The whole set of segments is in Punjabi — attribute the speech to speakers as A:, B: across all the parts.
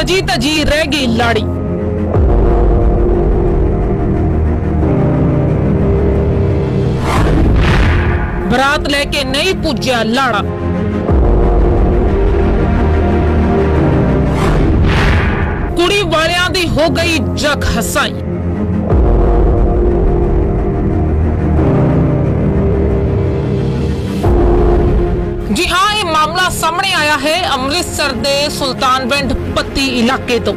A: ਸਜੀ ਤਜੀ ਰਹਿ ਗਈ ਲਾੜੀ। ਬਰਾਤ ਲੈ ਕੇ ਨਹੀਂ ਪੁੱਜਿਆ ਲਾੜਾ। ਕੁੜੀ ਵਾਲਿਆਂ ਦੀ ਹੋ ਗਈ ਜਗ ਹਸਾਈ। ਮਾਮਲਾ ਸਾਹਮਣੇ ਆਇਆ ਹੈ ਅੰਮ੍ਰਿਤਸਰ ਦੇ ਸੁਲਤਾਨਵਿੰਡ ਪੱਤੀ ਇਲਾਕੇ ਤੋਂ।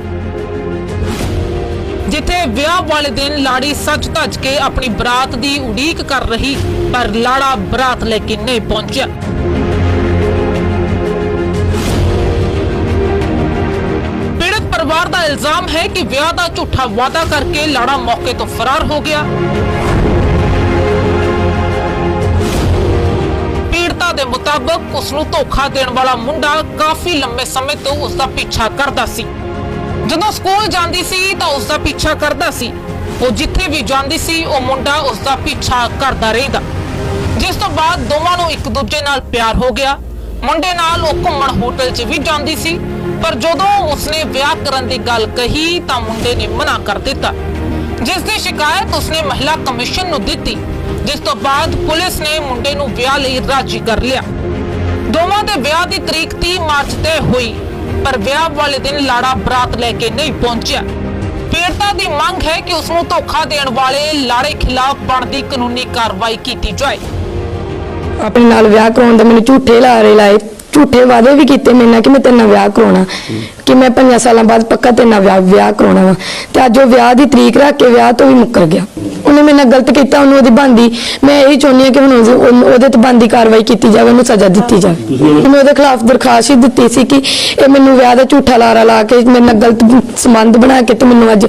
A: ਜਿੱਥੇ ਵਿਆਹ ਵਾਲੇ ਦਿਨ ਲਾੜੀ ਸੱਜ ਧੱਜ ਕੇ ਆਪਣੀ ਬਰਾਤ ਦੀ ਉਡੀਕ ਕਰ ਰਹੀ, ਪਰ ਲਾੜਾ ਬਰਾਤ ਲੈ ਕੇ ਨਹੀਂ ਪਹੁੰਚਿਆ। ਪੀੜਤ ਪਰਿਵਾਰ ਦਾ ਇਲਜ਼ਾਮ ਹੈ ਕਿ ਵਿਆਹ ਦਾ ਝੂਠਾ ਵਾਅਦਾ ਕਰਕੇ ਲਾੜਾ ਮੌਕੇ ਤੋਂ ਫਰਾਰ ਹੋ ਗਿਆ। ਮੁਤਾਬਕ ਉਸ ਨੂੰ ਧੋਖਾ ਦੇਣ ਵਾਲਾ ਮੁੰਡਾ ਕਾਫੀ ਲੰਬੇ ਸਮੇਂ ਤੋਂ ਉਸ ਦਾ ਪਿੱਛਾ ਕਰਦਾ ਸੀ। ਜਦੋਂ ਸਕੂਲ ਜਾਂਦੀ ਸੀ ਤਾਂ ਉਸ ਦਾ ਪਿੱਛਾ ਕਰਦਾ ਸੀ। ਉਹ ਜਿੱਥੇ ਵੀ ਜਾਂਦੀ ਸੀ, ਉਹ ਮੁੰਡਾ ਉਸ ਦਾ ਪਿੱਛਾ ਕਰਦਾ ਰਹਿੰਦਾ। ਜਿਸ ਤੋਂ ਬਾਅਦ ਦੋਵਾਂ ਨੂੰ ਇੱਕ ਦੂਜੇ ਨਾਲ ਪਿਆਰ ਹੋ ਗਿਆ। ਮੁੰਡੇ ਨਾਲ ਉਹ ਘੁੰਮਣ ਹੋਟਲ 'ਚ ਵੀ ਜਾਂਦੀ ਸੀ। ਪਰ ਜਦੋਂ ਉਸਨੇ ਵਿਆਹ ਕਰਨ ਦੀ ਗੱਲ ਕਹੀ ਤਾਂ ਮੁੰਡੇ ਨੇ ਮਨਾ ਕਰ ਦਿੱਤਾ। ਜਿਸ ਦੀ ਸ਼ਿਕਾਇਤ ਉਸਨੇ ਮਹਿਲਾ ਕਮਿਸ਼ਨ ਨੂੰ ਦਿੱਤੀ। ਜਿਸ ਤੋਂ ਬਾਅਦ ਪੁਲਿਸ ਨੇ ਮੁੰਡੇ ਨੂੰ ਵਿਆਹ ਲਈ ਰਾਜੀ ਕਰ ਲਿਆ। ਦੋਵਾਂ ਦੇ ਵਿਆਹ ਦੀ ਤਰੀਕ 30 ਮਾਰਚ ਤੇ ਹੋਈ, ਪਰ ਵਿਆਹ ਵਾਲੇ ਦਿਨ ਲਾੜਾ ਬਰਾਤ ਲੈ ਕੇ ਨਹੀਂ ਪਹੁੰਚਿਆ। ਪੀੜਤਾ ਦੀ ਮੰਗ ਹੈ ਕਿ ਉਸ ਨੂੰ ਧੋਖਾ ਦੇਣ ਵਾਲੇ ਲਾੜੇ ਖਿਲਾਫ ਬਣਦੀ ਕਾਨੂੰਨੀ ਕਾਰਵਾਈ ਕੀਤੀ ਜਾਏ।
B: ਆਪਣੇ ਨਾਲ ਵਿਆਹ ਕਰਾਉਣ ਦਾ ਮੈਨੂੰ ਝੂਠੇ ਲਾਰੇ ਲਾਏ, ਝੂਠੇ ਵਾਅਦੇ ਵੀ ਕੀਤੇ ਮੇਰੇ ਨਾਲ ਕਿ ਮੈਂ ਤੇਰੇ ਨਾਲ ਵਿਆਹ ਕਰਾਉਣਾ। ਕਿ ਮੈਂ 5 ਸਾਲਾਂ ਬਾਅਦ ਪੱਕਾ ਤੇਰੇ ਨਾਲ ਵਿਆਹ ਵਿਆਹ ਕਰਾਉਣਾ ਵਾ। ਤੇ ਅੱਜ ਉਹ ਵਿਆਹ ਦੀ ਤਰੀਕ ਰੱਖ ਕੇ ਵਿਆਹ ਤੋਂ ਵੀ ਮੁੱਕਰ ਗਿਆ। ਉਹਨੇ ਮੇਰੇ ਨਾਲ ਗਲਤ ਕੀਤਾ ਉਹਨੂੰ ਉਹਦੀ ਬੰਦੀ ਮੈਂ ਇਹੀ ਚਾਹੁੰਦੀ ਹਾਂ ਕਿ ਹੁਣ ਉਹਦੇ- ਉਹਨੂੰ- ਉਹਦੇ ਤੇ ਬੰਦੀ ਕਾਰਵਾਈ ਕੀਤੀ ਜਾਵੇ ਉਹਨੂੰ ਸਜ਼ਾ ਦਿੱਤੀ ਜਾਵੇ। ਮੈਂ ਉਹਦੇ ਖਿਲਾਫ ਦਰਖਾਸਤ ਹੀ ਦਿੱਤੀ ਸੀ ਕਿ ਇਹ ਮੈਨੂੰ ਵਿਆਹ ਦਾ ਝੂਠਾ ਲਾਰਾ ਲਾ ਕੇ ਮੇਰੇ ਨਾਲ ਗਲਤ ਸੰਬੰਧ ਬਣਾ ਕੇ ਤੇ ਮੈਨੂੰ ਅੱਜ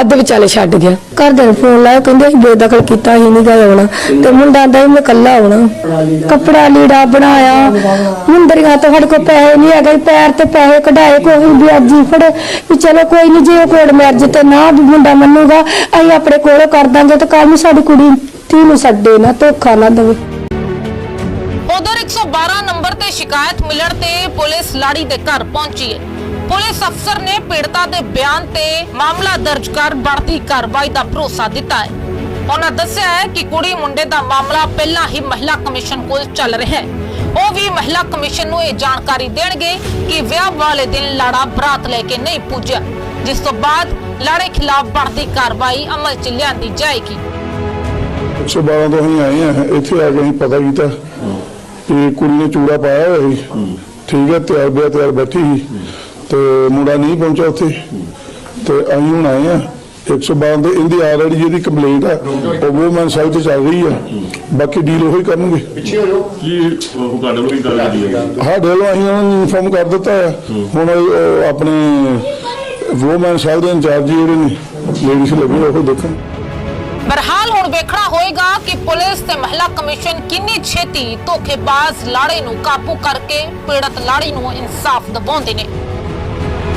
B: ਅੱਧ ਵਿਚਾਲੇ ਛੱਡ ਗਿਆ। ਘਰ ਦੇ ਫੋਨ ਲਾਇਆ ਕਹਿੰਦੇ ਅਸੀਂ ਬੇਦਖਲ ਕੀਤਾ ਹੀ ਨਹੀਂ ਗਾ ਆਉਣਾ ਤੇ ਮੁੰਡਾ ਆਂਦਾ ਸੀ ਮੈਂ ਕੱਲਾ ਆਉਣਾ ਕੱਪੜਾ ਲੀੜਾ ਬਣਾਇਆ। ਮੁੰਦਰੀਆਂ ਤੋਂ ਸਾਡੇ ਕੋਲ ਪੈਸੇ ਨਹੀਂ ਹੈਗੇ ਪੈਰ ਤੇ ਪੈਸੇ ਕਢਾਏ ਕੋਈ ਵਿਆਜੀ ਫੜੇ। ਵੀ ਚਲੋ ਕੋਈ ਨਹੀਂ ਜੇ ਉਹ ਕੋੜ ਮੈਰਜ ਤੇ ਨਾ ਵੀ ਮੁੰਡਾ ਮੰਨੂਗਾ ਅਸੀਂ ਆਪਣੇ ਕੋਲੋਂ ਕਰ ਦਾਂਗੇ। ਨਾ ਤਾਂ ਕੱਲ ਨੂੰ ਸਾਡੀ ਕੁੜੀ ਧੀ ਨੂੰ ਸਾਡੇ ਨਾ ਧੋਖਾ ਨਾ ਦੇਵੇ।
A: ਉਧਰ 112 ਨੰਬਰ ਤੇ ਸ਼ਿਕਾਇਤ ਮਿਲਣ ਤੇ ਪੁਲਿਸ ਲਾੜੀ ਦੇ ਘਰ ਪਹੁੰਚੀ ਹੈ। ਪੁਲਿਸ ਅਫਸਰ ਨੇ ਪੀੜਤਾ ਦੇ ਬਿਆਨ ਤੇ ਮਾਮਲਾ ਦਰਜ ਕਰ ਬੜਤੀ ਕਾਰਵਾਈ ਦਾ ਭਰੋਸਾ ਦਿੱਤਾ ਹੈ। ਉਹਨਾਂ ਦੱਸਿਆ ਹੈ ਕਿ ਕੁੜੀ ਮੁੰਡੇ ਦਾ ਮਾਮਲਾ ਪਹਿਲਾਂ ਹੀ ਮਹਿਲਾ ਕਮਿਸ਼ਨ ਕੋਲ ਚੱਲ ਰਿਹਾ ਹੈ। ਉਹ ਵੀ ਮਹਿਲਾ ਕਮਿਸ਼ਨ ਨੂੰ ਇਹ ਜਾਣਕਾਰੀ ਦੇਣਗੇ ਕਿ ਵਿਆਹ ਵਾਲੇ ਦਿਨ ਲਾੜਾ ਬਰਾਤ ਲੈ ਕੇ ਨਹੀਂ ਪੁੱਜਿਆ। ਜਿਸ ਤੋਂ ਬਾਅਦ ਲਾੜੇ ਖਿਲਾਫ ਬਣਦੀ ਕਾਰਵਾਈ ਅਮਲ 'ਚ ਲਿਆਂਦੀ ਜਾਏਗੀ।
C: 112 ਤੋਂ ਅਸੀਂ ਆਏ ਆ ਇੱਥੇ ਆ ਕੇ ਅਸੀਂ ਪਤਾ ਕੀਤਾ ਕਿ ਕੁੜੀ ਨੇ ਚੂੜਾ ਪਾਇਆ ਹੋਇਆ ਸੀ। ਠੀਕ ਹੈ ਤਿਆਰ ਬਿਆ ਤਿਆਰ ਬੈਠੀ ਸੀ ਤੇ ਮੁੰਡਾ ਨਹੀਂ ਪਹੁੰਚਿਆ ਉੱਥੇ। ਤੇ ਅਸੀਂ ਹੁਣ ਆਏ ਆ 112 ਤੇ ਇਹਦੀ ਆਲਰੇਡੀ ਜਿਹਦੀ ਕੰਪਲੇਂਟ ਆ ਉਹ ਵੂਮਨ ਸਾਈਡ ਤੇ ਚੱਲ ਰਹੀ ਆ। ਬਾਕੀ ਡੀਲ ਉਹੀ ਕਰਨਗੇ।
D: ਪਿੱਛੇ ਹੋ ਜਾਓ। ਕੀ ਉਹ ਤੁਹਾਡੇ ਵੱਲੋਂ ਕੀ ਗੱਲ ਕੀਤੀ ਹੈ
C: ਹਾਂ ਡੇਲੋ ਅਸੀਂ ਉਹਨਾਂ ਨੂੰ ਇਨਫੋਰਮ ਕਰ ਦਿੱਤਾ ਹੈ ਹੁਣ ਆਪਣੇ ਵੂਮਨ ਸਾਈਡ ਦੇ ਇੰਚਾਰਜ ਜਿਹੜੇ ਨੇ ਲੇਡੀਜ਼ ਲੱਗੇ ਉਹ ਦੇਖਣ
A: ਬਰਹਾਲ ਹੁਣ ਵੇਖਣਾ ਹੋਏਗਾ ਕਿ ਪੁਲਿਸ ਤੇ ਮਹਿਲਾ ਕਮਿਸ਼ਨ ਕਿੰਨੀ ਛੇਤੀ ਧੋਖੇਬਾਜ਼ ਲਾੜੇ ਨੂੰ ਕਾਬੂ ਕਰਕੇ ਪੀੜਤ ਲਾੜੀ ਨੂੰ ਇਨਸਾਫ ਦਿਵਾਉਂਦੇ ਨੇ